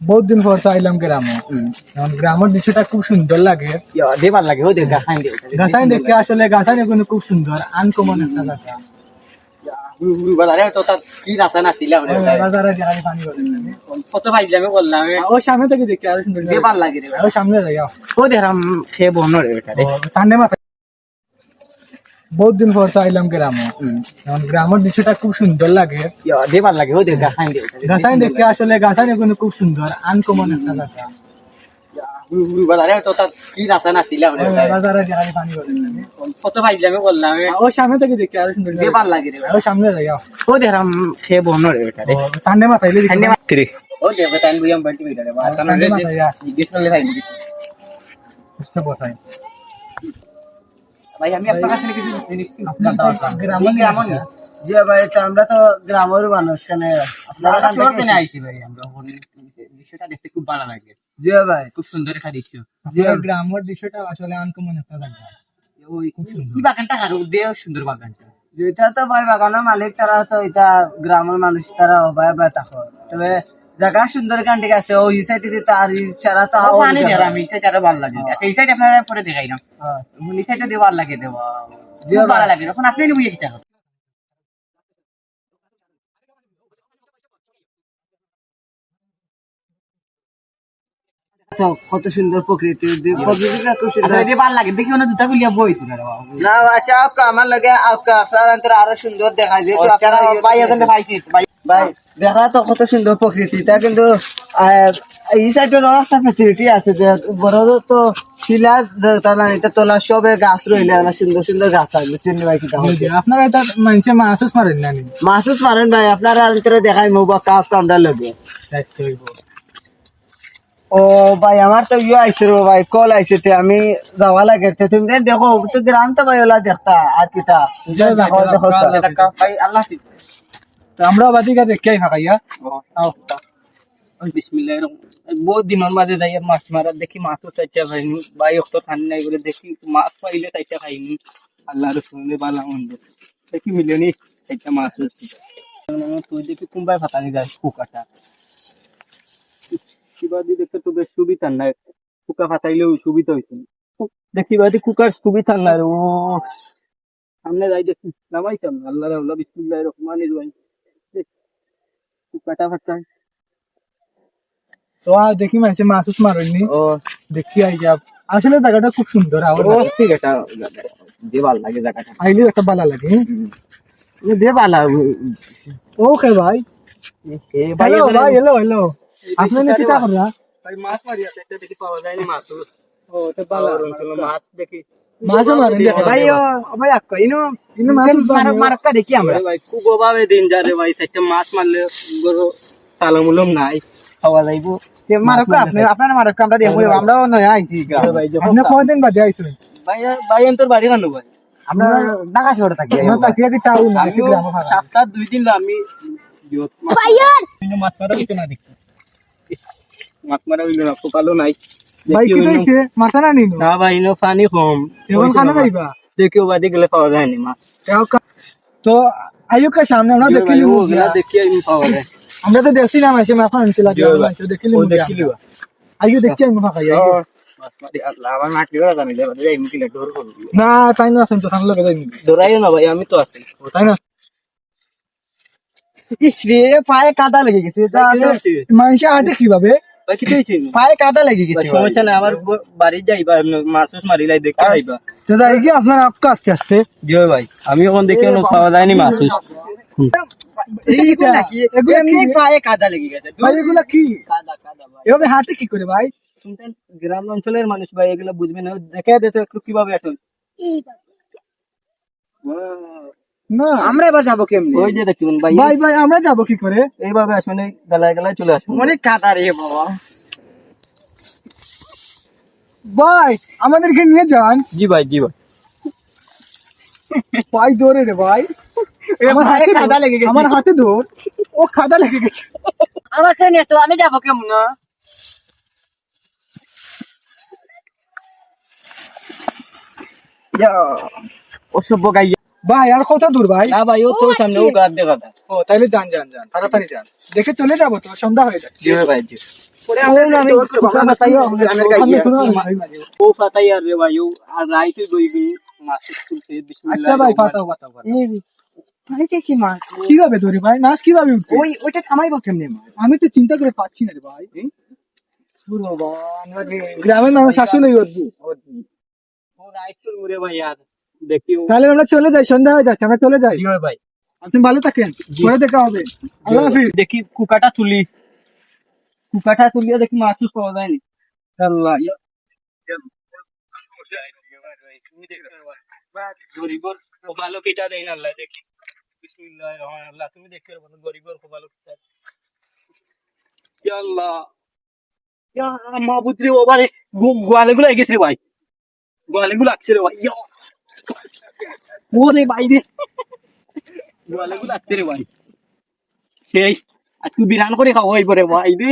বহুত দিন পর তো আইলাম গ্রামে। এখন গ্রামের দৃশ্যটা খুব সুন্দর লাগে। দেবার লাগে ও দেখ গাছাইন দেখ গাছাই দেখতে আসলে গাছাই কিন্তু খুব সুন্দর আনকমন একটা জায়গা। সামনে থেকে দেখতে আরও সুন্দর লাগে। রে ও সামনে যাই ও দেখাম সে বনো রে বহুত দিন পর তো আইলাম গ্রামে। এখন গ্রামের দৃশ্যটা খুব সুন্দর লাগে। দেবার লাগে ও দেখ গাছাইন দেখ গাছাই দেখতে আসলে গাছাই কিন্তু খুব সুন্দর আনকমন একটা জায়গা। বুঝতে বোঝায় ভাই আমি আপনার কাছে কিছু জিনিস গ্রামের গ্রামে না। জি ভাই তো আমরা তো গ্রামের মানুষ কেন? আপনারা শহর থেকে আইছি ভাই আমরা দৃশ্যটা দেখতে খুব ভালো লাগে। জি ভাই। খুব সুন্দর একটা দৃশ্য। আপনার গ্রামের দৃশ্যটা আসলে আনকমন একটা জায়গা। ওই কি বাগানটা দেও সুন্দর বাগানটা। যেটা তো ভাই বাগানের মালিক তারা তো এটা গ্রামের মানুষ তারা ভাই ভাই তবে জায়গা সুন্দর গান ঠিক আছে ওই সাইডে তো আর ছাড়া তো পানি দেওয়ার আমি এই সাইডটা ভালো লাগে। আচ্ছা এই সাইড আপনারা পরে দেখাই না এই সাইডটা দেওয়ার লাগে দেওয়া। খুব ভালো লাগে। এখন আপনি বুঝে কি টাকা কত সুন্দর প্রকৃতি। ভালো লাগে। দেখি ওনা দুটা গুলিয়া বই না আচ্ছা আমার লাগে আপনার আরও সুন্দর দেখা যায় ভাই। দেখা তো কত সুন্দর প্রকৃতি। তা কিন্তু আহ, এই সাইডের একটা ফেসিলিটি আছে যে বড় তো শিলা তারা এটা তোলা সবে গাছ রইলে না সুন্দর সুন্দর গাছ আছে চিনি ভাই কিটা হচ্ছে আপনারা এটা মানুষে মাছ মারেন না মাসুস মারেন ভাই আপনারা অন্তরে দেখাই মো বা কাপ কামটা লগে। ও ভাই আমার তো ইয়ে আইছে রে ভাই কল আইছে তে আমি যাওয়া লাগে তে তুমি দেখো তো গ্রাম তো ভাই ওলা দেখতা আর দেখো দেখো আল্লাহ ভাই আল্লাহ হাফিজ। তো আমরা বাদিকা দেখে ফাঁকাইয়া। বিসমিল্লাহির রহমানির বহুত দিনের মাঝে যাই মাছ মারা দেখি মাছও চাইটা খাইনি ভাই অক্ত খান নাই বলে দেখি মাছ পাইলে চাইটা খাইনি। আল্লাহ রসুলে বালা মন্দ দেখি মিলেনি চাইটা মাছ তুই দেখি কুম্বাই ফাটানি যায় কুকাটা শিবাদি দেখতে তো বেশ সুবিধা নাই। কুকা ফাটাইলেও সুবিধা হয়েছে দেখি বাদি কুকার সুবিধা নাই। ও। সামনে যাই দেখি। নামাইতাম। আল্লাহ রাহুল্লাহ বিসমুল্লাহ রহমানির রহিম কুকাটা ফাটাই তো আর দেখি মানুষে মাছ মারেননি ও দেখি আইয়া আসলে জায়গাটা খুব সুন্দর আমার অস্থির এটা যে ভালো লাগে জায়গাটা আইলেও একটা ভালো লাগে যে ভালো ওকে ভাই ভাই হ্যালো ভাই হ্যালো হ্যালো আপনি কি তা করা ভাই মাছ মারি আছে একটা দেখি পাওয়া যায় না মাছ ও তো ভালো মাছ দেখি মাছও মারেন ভাই ভাই আক্কা ইনো ইনো মাছ মার মারকা দেখি আমরা। ভাই খুব অভাবে দিন যা রে ভাই একটা মাছ মারলে বড় তালমুলম নাই খাওয়া যাইবো মারক্কা আপনি আপনার মারক্কা আমরা দেখব আমরাও নয় আইছি ভাই আপনি কয়দিন বাদে আইছেন? ভাই ভাই তোর বাড়ি কানো ভাই। আমরা ঢাকা শহরে থাকি আমরা তাকিয়া কি টাউন না আমিও গ্রামে ফাঁকা সপ্তাহ দুই দিন আমি জিওত মাছ ইনো মাছ মারা হইতো না দেখতে। মাছ মারা হইল না পোকালো নাই। দেখি কি মাথা না নিনো? না ভাই ইনো পানি কম। কেবল খানা যাইবা দেখিও বাদে গেলে পাওয়া মাছ। কা- তো আয়ুকা সামনে আমরা দেখি ভাই, ওগুলা দেখি আমি পাওয়া যায়। আমরা তো দেখছি না মাসে মাথা আনতে লাগে দেখি দেখি আমি যাই না তাই না আছেন তো থাকলে লগে না ভাই আমি তো আছি। তাই না? ইসরে পায়ে কাদা লেগে গেছে এটা মানুষে আটে কীভাবে? ভাই কি পায়ে কাদা লেগে গেছে সমস্যা নাই আমার বাড়ি যাইবা মাছ মারিলাই দেখতে আইবা তো যাই কি আপনার আপকা আস্তে আস্তে। জিও ভাই আমি এখন দেখি কোনো পাওয়া যায়নি মাছ টাছ। এইগুলা কি এগুলা এমনি কি? পায়ে কাদা লেগে গেছে। ভাই এগুলা কি? কাদা কাদা ভাই। এভাবে হাতে কি করে ভাই? গ্রাম অঞ্চলের মানুষ ভাই এগুলো বুঝবে না। দেখে দে একটু কীভাবে এখন না আমরা এবার যাব কেমনি? ওই যে দেখুন ভাই। ভাই ভাই আমরা যাব কি করে? এইভাবে আসবেন এই গলায় গলায় চলে আসবেন অনেক কাদা রে বাবা। ভাই আমাদেরকে নিয়ে যান। জি ভাই জি ভাই। ভাই দৌড়ে রে ভাই। আমার হাতে কাদা লেগে গেছে। আমার হাতে ধর ও খাদা লেগে গেছে। আমাকে নিয়ে তো আমি যাব কেমন? অসভ্য গাইয়া। ভাই আর কত দূর ভাই? না ভাই ও তো সামনে ও গাছ দেখা যায় ও তাহলে যান যান যান তাড়াতাড়ি যান। দেখে চলে যাব তো সন্ধ্যা হয়ে যাচ্ছে। জি ভাই জি। আচ্ছা ভাই পাতাও পাতাও কীভাবে ধরি ভাই? মাছ কীভাবে উঠবে? ওই ওইটা থামাইবো কেমনে মাছ আমি তো চিন্তা করে পাচ্ছি না রে ভাই। গ্রামের মানুষ আসলেই অদ্ভুত। রে ভাই আর। দেখি তাহলে আমরা চলে যাই সন্ধ্যা হয়ে যাচ্ছে আমরা চলে যাই। ভাই আপনি ভালো থাকেন পরে দেখা হবে। আল্লাহ হাফিজ। দেখি কুকাটা তুলি। কুকাটা তুলিয়া দেখি মাছ পাওয়া যায়নি। আল্লাহ। গরিবর কপালও কেটা দেয় না আল্লাহ দেখি। বিসমিল্লাহ রহমান আল্লাহ তুমি দেখতে গরিবর কপালও কেটা। ইয়া আল্লাহ। ইয়া ওবারে গোয়ালে গুলো গেছে রে ভাই। গোয়ালে গুলো লাগছে রে ভাই। ইয়া। ওরে বাইরে। রে গোয়ালে গুলো লাগছে রে ভাই সেই আজকে বিরান করে খাওয়াই পরে ভাই রে